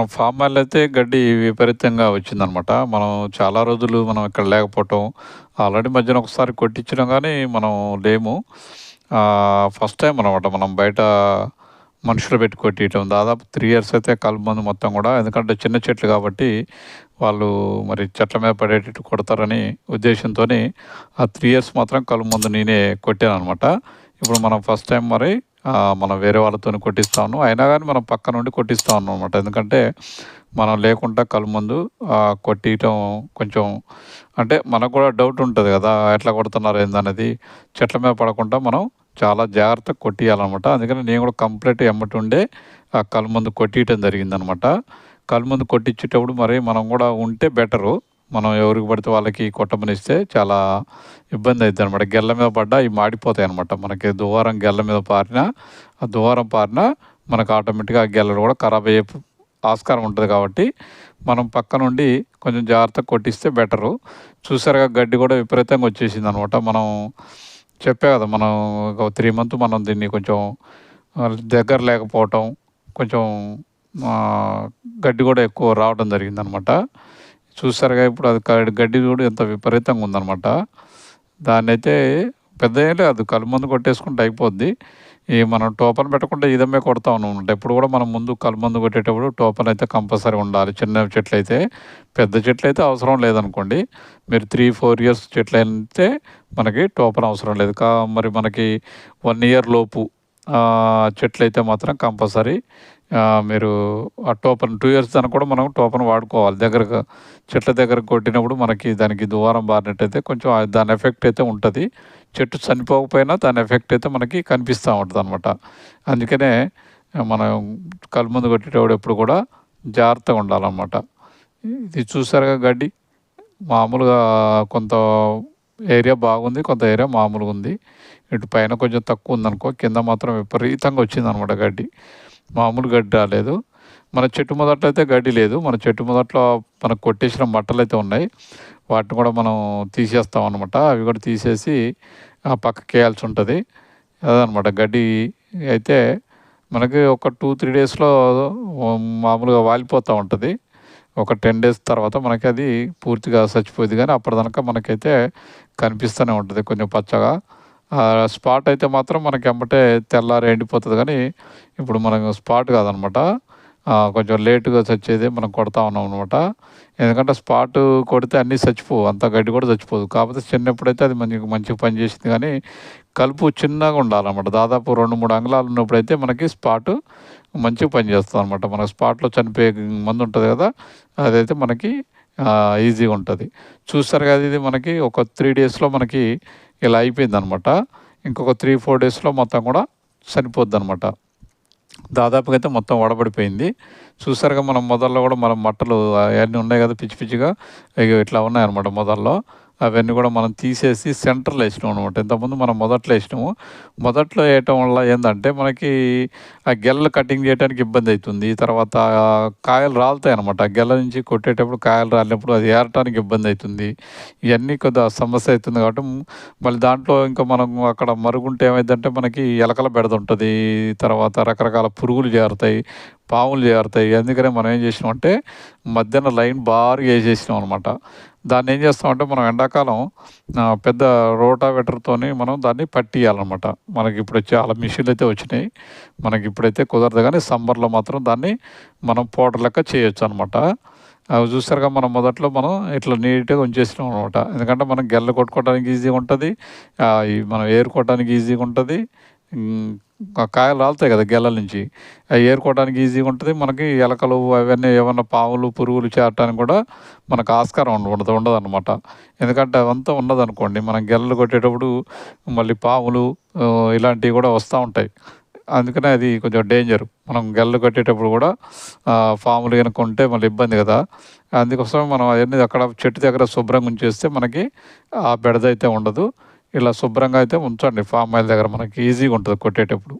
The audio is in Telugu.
మనం ఫామ్ ఆయిల్ అయితే గడ్డి విపరీతంగా వచ్చిందనమాట. మనం చాలా రోజులు మనం ఇక్కడ లేకపోవటం, ఆల్రెడీ మధ్యన ఒకసారి కొట్టించడం కానీ మనం లేము. ఫస్ట్ టైం అనమాట మనం బయట మనుషులు పెట్టి కొట్టియటం. దాదాపు త్రీ ఇయర్స్ అయితే కలుపు మందు మొత్తం కూడా ఎందుకంటే చిన్న చెట్లు కాబట్టి వాళ్ళు మరి చెట్ల మీద పడేటట్టు కొడతారని ఉద్దేశంతోని, ఆ త్రీ ఇయర్స్ మాత్రం కలుపు మందు నేనే కొట్టాననమాట. ఇప్పుడు మనం ఫస్ట్ టైం మరి మనం వేరే వాళ్ళతో కొట్టిస్తా ఉన్నాం. అయినా కానీ మనం పక్క నుండి కొట్టిస్తా ఉన్నాం అనమాట. ఎందుకంటే, మనం లేకుండా కళ్ళు ముందు కొట్టియటం కొంచెం అంటే మనకు కూడా డౌట్ ఉంటుంది కదా ఎట్లా కొడుతున్నారు ఏందనేది. చెట్ల మీద పడకుండా మనం చాలా జాగ్రత్తగా కొట్టియాలన్నమాట అందుకని నేను కూడా కంప్లీట్ ఎమ్మటుండే ఆ కళ్ళు మందు కొట్టియటం జరిగిందనమాట. కళ్ళు ముందు కొట్టించేటప్పుడు మరి మనం కూడా ఉంటే బెటరు. మనం ఎవరికి పడితే వాళ్ళకి కొట్టమనిస్తే చాలా ఇబ్బంది అవుతుంది అనమాట గెల్ల మీద పడ్డా మాడిపోతాయి అనమాట మనకి దువారం గెల్ల మీద పారినా, ఆ దువారం పారినా మనకు ఆటోమేటిక్‌గా ఆ గెల్లలు కూడా ఖరాబ్ అయ్యే ఆస్కారం ఉంటుంది కాబట్టి, మనం పక్క నుండి కొంచెం జాగ్రత్తగా కొట్టిస్తే బెటరు. చూసారుగా గడ్డి కూడా విపరీతంగా వచ్చేసింది అనమాట మనం చెప్పే కదా మనం ఒక త్రీ మంత్ మనం దీన్ని కొంచెం దగ్గర లేకపోవటం, కొంచెం గడ్డి కూడా ఎక్కువ రావడం జరిగిందనమాట. చూసారుగా ఇప్పుడు అది గడ్డి చూడు ఎంత విపరీతంగా ఉందనమాట. దాన్నైతే పెద్ద ఏం లేదు కలుపు ముందు కొట్టేసుకుంటే అయిపోద్ది. ఈ మనం టోపన్ పెట్టకుండా ఇదమ్మే కొడతా ఉన్నామనమాట. ఎప్పుడు కూడా మనం ముందు కళ్ళు ముందు కొట్టేటప్పుడు టోపన్ అయితే కంపల్సరీ ఉండాలి. చిన్న చెట్లు అయితే పెద్ద చెట్లు అయితే అవసరం లేదనుకోండి. మీరు 3, 4 ఇయర్స్ చెట్లు అయితే మనకి టోపన్ అవసరం లేదు. కా మరి మనకి వన్ ఇయర్ లోపు చెట్లు చెట్లయితే మాత్రం కంపల్సరీ మీరు ఆ టోపన్ టూ ఇయర్స్ దానికి కూడా మనం టోపన్ వాడుకోవాలి. దగ్గరగా చెట్ల దగ్గరకు కొట్టినప్పుడు మనకి దానికి దువారం బారినట్టయితే కొంచెం దాని ఎఫెక్ట్ అయితే ఉంటుంది చెట్టు చనిపోకపోయినా దాని ఎఫెక్ట్ అయితే మనకి కనిపిస్తూ ఉంటుంది అనమాట అందుకనే మనం కలుపు కొట్టేటప్పుడు ఎప్పుడు కూడా జాగ్రత్తగా ఉండాలన్నమాట ఇది చూసారుగా గడ్డి. మామూలుగా కొంత ఏరియా బాగుంది. కొంత ఏరియా మామూలుగా ఉంది ఇటు పైన కొంచెం తక్కువ ఉందనుకో కింద మాత్రం విపరీతంగా వచ్చిందనమాట గడ్డి. మామూలు గడ్డి రాలేదు. మన చెట్టు మొదట్లో అయితే గడ్డి లేదు. మన చెట్టు మొదట్లో మనకు కొట్టేసిన మట్టలయితే ఉన్నాయి. వాటిని కూడా మనం తీసేస్తాం అనమాట. అవి కూడా తీసేసి ఆ పక్కకి వేయాల్సి ఉంటుంది అదనమాట. గడ్డి అయితే మనకి ఒక 2, 3 డేస్‌లో మామూలుగా వాలిపోతూ ఉంటుంది ఒక 10 డేస్ తర్వాత మనకి అది పూర్తిగా చచ్చిపోయిద్ది కానీ అప్పటిదాకా మనకైతే కనిపిస్తూనే ఉంటుంది కొంచెం పచ్చగా. స్పాట్ అయితే మాత్రం మనకి ఎమ్మటే తెల్లారి ఎండిపోతుంది కానీ ఇప్పుడు మనకు స్పాట్ కాదనమాట. కొంచెం లేటుగా చచ్చేదే మనం కొడతా ఉన్నాం అనమాట ఎందుకంటే స్పాటు కొడితే అన్నీ చచ్చిపోవు. అంత గడ్డి కూడా చచ్చిపోదు. కాకపోతే చిన్నప్పుడైతే అది మనకి మంచిగా పనిచేసింది కానీ కలుపు చిన్నగా ఉండాలన్నమాట దాదాపు 2, 3 అంగుళాలు ఉన్నప్పుడైతే మనకి స్పాటు మంచిగా అనమాట మన స్పాట్‌లో చనిపోయే ముందు ఉంటుంది కదా అదైతే మనకి ఈజీగా ఉంటుంది చూస్తారు కదా ఇది మనకి ఒక త్రీ డేస్‌లో మనకి ఇలా అయిపోయిందనమాట. ఇంకొక 3, 4 డేస్‌లో మొత్తం కూడా చనిపోద్ది అనమాట దాదాపుగా అయితే మొత్తం వడబడిపోయింది. చూసారుగా మనం మొదల్లో కూడా మనం మట్టలు అవన్నీ ఉన్నాయి కదా పిచ్చి పిచ్చిగా. ఇగో ఇట్లా ఉన్నాయన్నమాట మొదల్లో. అవన్నీ కూడా మనం తీసేసి సెంటర్‌లో వేసినాం అనమాట. ఇంతకుముందు మనం మొదట్లో వేసినాము. మొదట్లో వేయటం వల్ల ఏంటంటే మనకి ఆ గెల్లలు కటింగ్ చేయటానికి ఇబ్బంది అవుతుంది. తర్వాత కాయలు రాలుతాయి అనమాట గెల్ల నుంచి కొట్టేటప్పుడు కాయలు రాలినప్పుడు అది ఏరటానికి ఇబ్బంది అవుతుంది. ఇవన్నీ కొద్దిగా సమస్య అవుతుంది కాబట్టి, మళ్ళీ దాంట్లో ఇంకా మనం అక్కడ మరుగుంటే ఏమైందంటే మనకి ఎలకల బెడద తర్వాత రకరకాల పురుగులు చేరుతాయి పాములు చేరుతాయి అందుకనే మనం ఏం జేసినామంటే, మధ్యన లైన్ బారుగా వేసేసినాం అనమాట. దాన్ని ఏం చేస్తామంటే మనం ఎండాకాలం పెద్ద రోటావెటర్తోని మనం దాన్ని పట్టియ్యాలనమాట మనకి ఇప్పుడు చాలా మిషన్లు అయితే వచ్చినాయి. మనకి ఇప్పుడైతే కుదరదు కానీ సమ్మర్‌లో మాత్రం దాన్ని మనం పౌడర్ లెక్క చేయొచ్చు అనమాట అవి చూసారుగా మనం మొదట్లో మనం ఇట్లా నీట్‌గా ఉంచేసినాం అనమాట. ఎందుకంటే, మనం గెల్ల కొట్టుకోవడానికి ఈజీగా ఉంటుంది మనం ఏరుకోవడానికి ఈజీగా ఉంటుంది కాయలు రాలుతాయి కదా గెలల నుంచి. అవి ఏరుకోవడానికి ఈజీగా ఉంటుంది మనకి ఎలకలు అవన్నీ ఏమన్నా పాములు, పురుగులు చేరటానికి కూడా మనకు ఆస్కారం ఉండదు ఉండదనమాట. ఎందుకంటే, అదంతా ఉన్నదనుకోండి, మనం గెలలు కొట్టేటప్పుడు మళ్ళీ పాములు ఇలాంటివి కూడా వస్తూ ఉంటాయి. అందుకనే అది కొంచెం డేంజర్ మనం గెల్లు కట్టేటప్పుడు కూడా ఫాములు పాములు ఉంటే మళ్ళీ ఇబ్బంది కదా అందుకోసమే మనం అవన్నీ అక్కడ చెట్టు దగ్గర శుభ్రంగా ఉంచేస్తే మనకి ఆ బెడదయితే ఉండదు. ఇలా శుభ్రంగా అయితే ఉంచండి ఫామ్ ఆయిల్ దగ్గర మనకి ఈజీగా ఉంటుంది కొట్టేటప్పుడు.